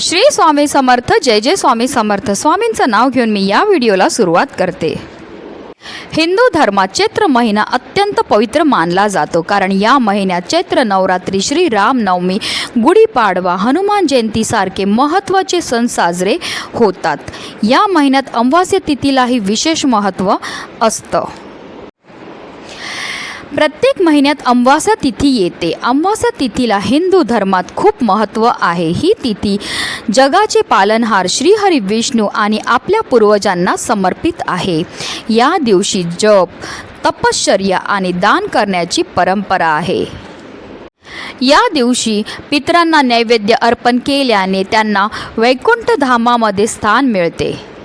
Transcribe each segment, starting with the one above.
श्री स्वामी समर्थ जय जय स्वामी समर्थ. स्वामींचं नाव घेऊन मी या व्हिडिओला सुरुवात करते. हिंदू धर्मात चैत्र महिना अत्यंत पवित्र मानला जातो. कारण या महिन्यात चैत्र नवरात्री श्री रामनवमी गुढीपाडवा हनुमान जयंतीसारखे महत्त्वाचे सण साजरे होतात. या महिन्यात अमावास्या तिथीलाही विशेष महत्त्व असतं. प्रत्येक महिन्यात अमावास्या तिथी येते. अमावास्या तिथीला हिंदू धर्मात खूप महत्त्व आहे. ही तिथी जगाचे पालनहार श्रीहरी विष्णू आणि आपल्या पूर्वजांना समर्पित आहे. या दिवशी जप तपश्चर्या आणि दान करण्याची परंपरा आहे. या दिवशी पितरांना नैवेद्य अर्पण केल्याने त्यांना वैकुंठ धामामध्ये स्थान मिळते.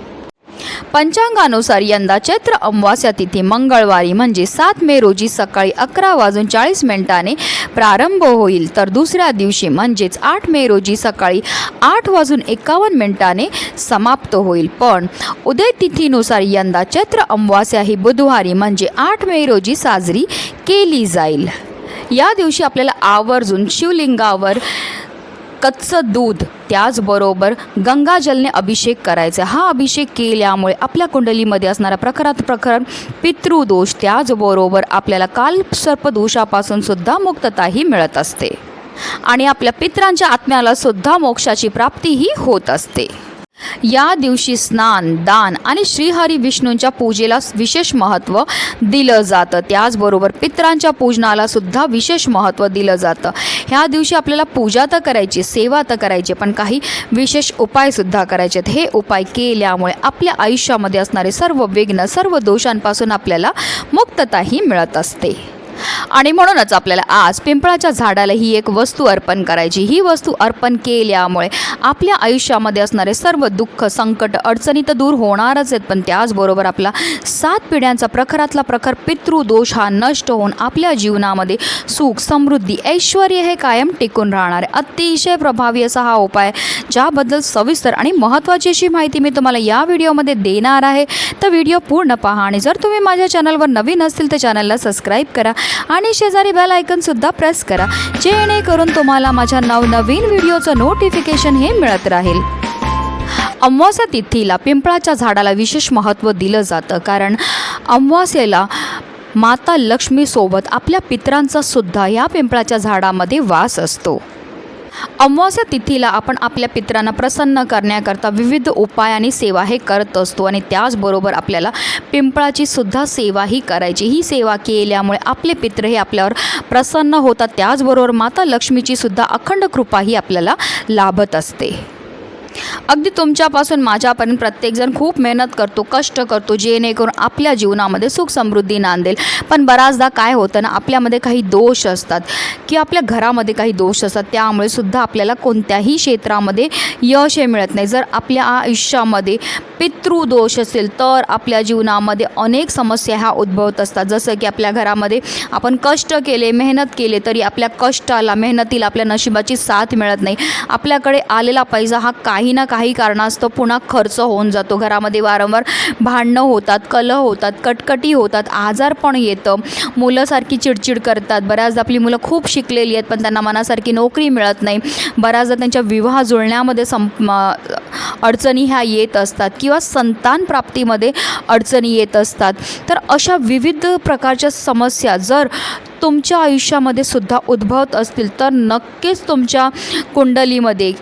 पंचांगानुसार यंदा चैत्र अमावास्या तिथी मंगळवारी म्हणजे सात मे रोजी सकाळी अकरा वाजून चाळीस मिनिटाने प्रारंभ होईल. तर दुसऱ्या दिवशी म्हणजेच आठ मे रोजी सकाळी आठ वाजून एकावन्न मिनिटाने समाप्त होईल. पण उदय तिथीनुसार यंदा चैत्र अमावास्या ही बुधवारी म्हणजे आठ मे रोजी साजरी केली जाईल. या दिवशी आपल्याला आवर्जून शिवलिंगावर कच्चं दूध त्याचबरोबर गंगाजलने अभिषेक करायचा. हा अभिषेक केल्यामुळे आपल्या कुंडलीमध्ये असणारा प्रखरात प्रखर पितृदोष त्याचबरोबर आपल्याला कालसर्पदोषापासून सुद्धा मुक्तताही मिळत असते. आणि आपल्या पित्रांच्या आत्म्याला सुद्धा मोक्षाची प्राप्तीही होत असते. या दिवशी स्नान दान आणि श्रीहरी विष्णूंच्या पूजेला विशेष महत्त्व दिलं जातं. त्याचबरोबर पित्रांच्या पूजनाला सुद्धा विशेष महत्त्व दिलं जातं. ह्या दिवशी आपल्याला पूजा तर करायची सेवा तर करायची पण काही विशेष उपायसुद्धा करायचे आहेत. हे उपाय केल्यामुळे आपल्या आयुष्यामध्ये असणारे सर्व विघ्न सर्व दोषांपासून आपल्याला मुक्तताही मिळत असते. आणि म्हणूनच आपल्याला आज पिंपळाच्या झाडाला ही एक वस्तू अर्पण करायची. ही वस्तू अर्पण केल्यामुळे आपल्या आयुष्यामध्ये असणारे सर्व दुःख संकट अडचणी तर दूर होणारच आहेत पण त्याचबरोबर आपला सात पिढ्यांचा प्रखरातला प्रखर पितृदोष हा नष्ट होऊन आपल्या जीवनामध्ये सुख समृद्धी ऐश्वर हे कायम टिकून राहणार आहे अतिशय प्रभावी असा हा उपाय ज्याबद्दल सविस्तर आणि महत्त्वाची अशी माहिती मी तुम्हाला या व्हिडिओमध्ये देणार आहे. तर व्हिडिओ पूर्ण पहा आणि जर तुम्ही माझ्या चॅनलवर नवीन असतील तर चॅनलला सबस्क्राईब करा आणि शेजारी बेल आयकनसुद्धा प्रेस करा जेणेकरून तुम्हाला माझ्या नवनवीन व्हिडिओचं नोटिफिकेशन हे मिळत राहील. अमावास्या तिथीला पिंपळाच्या झाडाला विशेष महत्त्व दिलं जातं कारण अमावास्येला माता लक्ष्मीसोबत आपल्या पित्रांचा सुद्धा या पिंपळाच्या झाडामध्ये वास असतो. अमावस्या तिथीला आपण आपल्या पितरांना प्रसन्न करण्याकरता विविध उपाय आणि सेवा हे करत असतो. आणि त्याचबरोबर आपल्याला पिंपळाची सुद्धा सेवाही करायची. ही सेवा केल्यामुळे आपले पित्र हे आपल्यावर प्रसन्न होतात. त्याचबरोबर माता लक्ष्मीची सुद्धा अखंड कृपा ही आपल्याला लाभत असते. अगदी तुमच्यापासून माझ्यापर्यंत प्रत्येकजण खूप मेहनत करतो कष्ट करतो जेणेकरून आपल्या जीवनामध्ये सुख समृद्धी नांदेल. पण बऱ्याचदा काय होतं ना आपल्यामध्ये काही दोष असतात की आपल्या घरामध्ये काही दोष असतात त्यामुळे सुद्धा आपल्याला कोणत्याही क्षेत्रामध्ये यश हे मिळत नाही. जर आपल्या आयुष्यामध्ये पितृदोष असेल तर आपल्या जीवनामध्ये अनेक समस्या ह्या उद्भवत असतात. जसं की आपल्या घरामध्ये आपण कष्ट केले मेहनत केले तरी आपल्या कष्टाला मेहनतीला आपल्या नशिबाची साथ मिळत नाही. आपल्याकडे आलेला पैसा हा काही ना काही कारणास्तव पुन्हा खर्च होऊन जातो. घरामध्ये वारंवार भांडणं होतात कलह होतात कटकटी होतात आजार पण येतं. मुलं सारखी चिडचिड करतात. बऱ्याचदा आपली मुलं खूप शिकलेली आहेत पण त्यांना मनासारखी नोकरी मिळत नाही. बऱ्याचदा त्यांच्या विवाह जुळण्यामध्ये संप अडचणी ह्या येत असतात किंवा संतान प्राप्तीमध्ये अडचणी येत असतात. तर अशा विविध प्रकारच्या समस्या जर तुमच्या आयुष्यामध्ये सुद्धा उद्भवत असतील तर नक्कीच तुमच्या कुंडलीमध्ये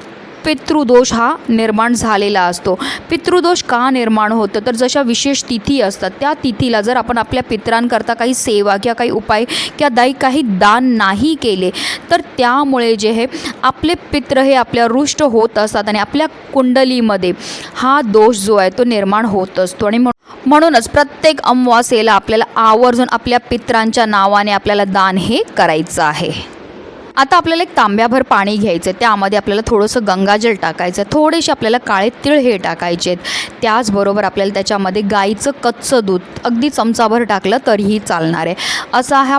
पितृदोष हा निर्माण झालेला असतो. पितृदोष का निर्माण होतं? तर जशा विशेष तिथी असतात त्या तिथीला जर आपण आपल्या पित्रांकरता काही सेवा किंवा काही उपाय किंवा दाई काही दान नाही केले तर त्यामुळे जे हे आपले पित्र हे आपल्या रुष्ट होत असतात आणि आपल्या कुंडलीमध्ये हा दोष जो आहे तो निर्माण होत असतो. आणि म्हणून म्हणूनच प्रत्येक अमावासेला आपल्याला आवर्जून आपल्या पित्रांच्या नावाने आपल्याला दान हे करायचं आहे. आता आपल्याला एक तांब्याभर पाणी घ्यायचं आहे. त्यामध्ये आपल्याला थोडंसं गंगाजल टाकायचं आहे. थोडेसे आपल्याला काळे तिळ हे टाकायचे आहेत. त्याचबरोबर आपल्याला त्याच्यामध्ये गाईचं कच्चं दूध अगदी चमचाभर टाकलं तरीही चालणार आहे. असा हा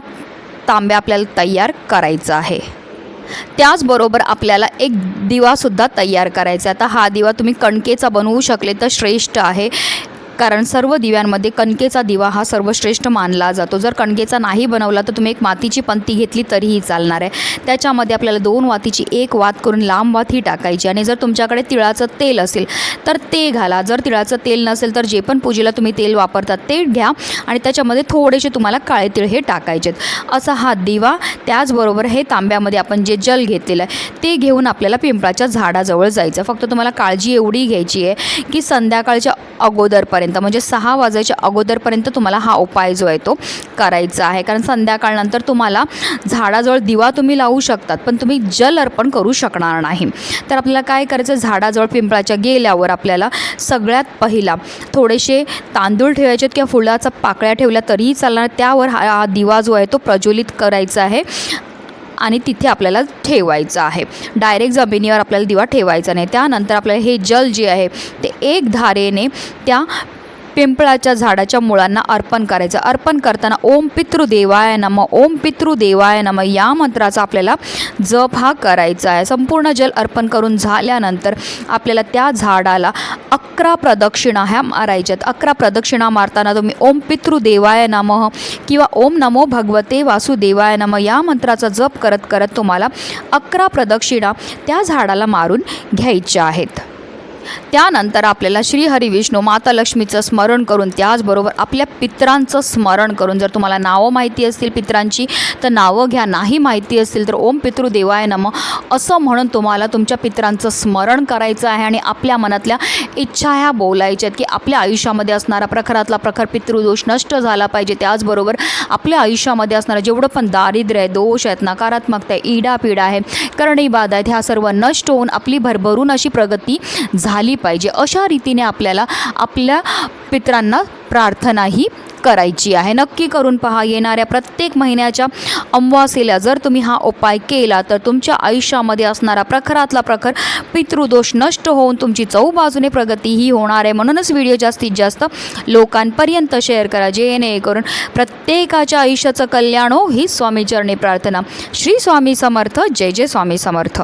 तांब्या आपल्याला तयार करायचा आहे. त्याचबरोबर आपल्याला एक दिवासुद्धा तयार करायचा आहे. आता हा दिवा तुम्ही कणकेचा बनवू शकले तर श्रेष्ठ आहे. कारण सर्व दिव्यांमध्ये कणकेचा दिवा हा सर्वश्रेष्ठ मानला जातो. जर कणकेचा नाही बनवला तर तुम्ही एक मातीची पंती घेतली तरीही चालणार आहे. त्याच्यामध्ये आपल्याला दोन वातीची एक वात करून लांब वात ही टाकायची आणि जर तुमच्याकडे तिळाचं तेल असेल तर ते घाला. जर तिळाचं तेल नसेल तर जे पण पूजेला तुम्ही तेल वापरतात ते घ्या. आणि त्याच्यामध्ये थोडेसे तुम्हाला काळे तिळ हे टाकायचेत असा हा दिवा त्याचबरोबर हे तांब्यामध्ये आपण जे जल घेतलेलं आहे ते घेऊन आपल्याला पिंपळाच्या झाडाजवळ जायचं फक्त तुम्हाला काळजी एवढी घ्यायची आहे की संध्याकाळच्या अगोदरपर्यंत म्हणजे सहा वाजायच्या अगोदरपर्यंत तुम्हाला हा उपाय जो आहे तो करायचा आहे. कारण संध्याकाळनंतर तुम्हाला झाडाजवळ दिवा तुम्ही लावू शकतात पण तुम्ही जल अर्पण करू शकणार नाही. तर आपल्याला काय करायचं? झाडाजवळ पिंपळाच्या गेल्यावर आपल्याला सगळ्यात पहिला थोडेसे तांदूळ ठेवायचे किंवा फुलाचा पाकळ्या ठेवल्या तरीही चालणार. त्यावर हा हा दिवा जो आहे तो प्रज्वलित करायचा आहे. आणि तिथे आपल्याला ठेवायचं आहे. डायरेक्ट जमिनीवर आपल्याला दिवा ठेवायचा नाही. त्यानंतर आपल्याला हे जल जे आहे ते एक धारेने त्या पिंपळाच्या झाडाच्या मुळांना अर्पण करायचं. अर्पण करताना ओम पितृदेवाय नम ओम पितृदेवाय नम या मंत्राचा आपल्याला जप हा करायचा आहे. संपूर्ण जल अर्पण करून झाल्यानंतर आपल्याला त्या झाडाला अकरा प्रदक्षिणा ह्या मारायच्यात. अकरा प्रदक्षिणा मारताना तुम्ही ओम पितृदेवाय नमः किंवा ओम नमो भगवते वासुदेवाय नम या मंत्राचा जप करत करत तुम्हाला अकरा प्रदक्षिणा त्या झाडाला मारून घ्यायच्या आहेत. त्यानंतर आपल्याला श्रीहरी विष्णू माता लक्ष्मीचं स्मरण करून त्याचबरोबर आपल्या पित्रांचं स्मरण करून जर तुम्हाला नावं माहिती असतील पित्रांची तर नावं घ्या. नाही माहिती असतील तर ओम पितृदेवाय नम. असं म्हणून तुम्हाला तुमच्या पित्रांचं स्मरण करायचं आहे आणि आपल्या मनातल्या इच्छा ह्या बोलायच्या आहेत की आपल्या आयुष्यामध्ये असणारा प्रखरातला प्रखर पितृदोष नष्ट झाला पाहिजे. त्याचबरोबर आपल्या आयुष्यामध्ये असणारं जेवढं पण दारिद्र्य आहे दोष आहेत नकारात्मकता आहे इडापिडा आहे करणीबाधा आहेत ह्या सर्व नष्ट होऊन आपली भरभरून अशी प्रगती झा झाली पाहिजे. अशा रीतीने आपल्याला आपल्या पित्रांना प्रार्थनाही करायची आहे. नक्की करून पहा येणाऱ्या प्रत्येक महिन्याच्या अमावास्येला जर तुम्ही हा उपाय केला तर तुमच्या आयुष्यामध्ये असणारा प्रखरातला प्रखर पितृदोष नष्ट होऊन तुमची चौबाजूने प्रगती ही होणार आहे. म्हणूनच व्हिडिओ जास्तीत जास्त लोकांपर्यंत शेअर करा जेणेकरून प्रत्येकाच्या आयुष्याचं कल्याण हो ही स्वामीचरणी प्रार्थना. श्री स्वामी समर्थ जय जय स्वामी समर्थ.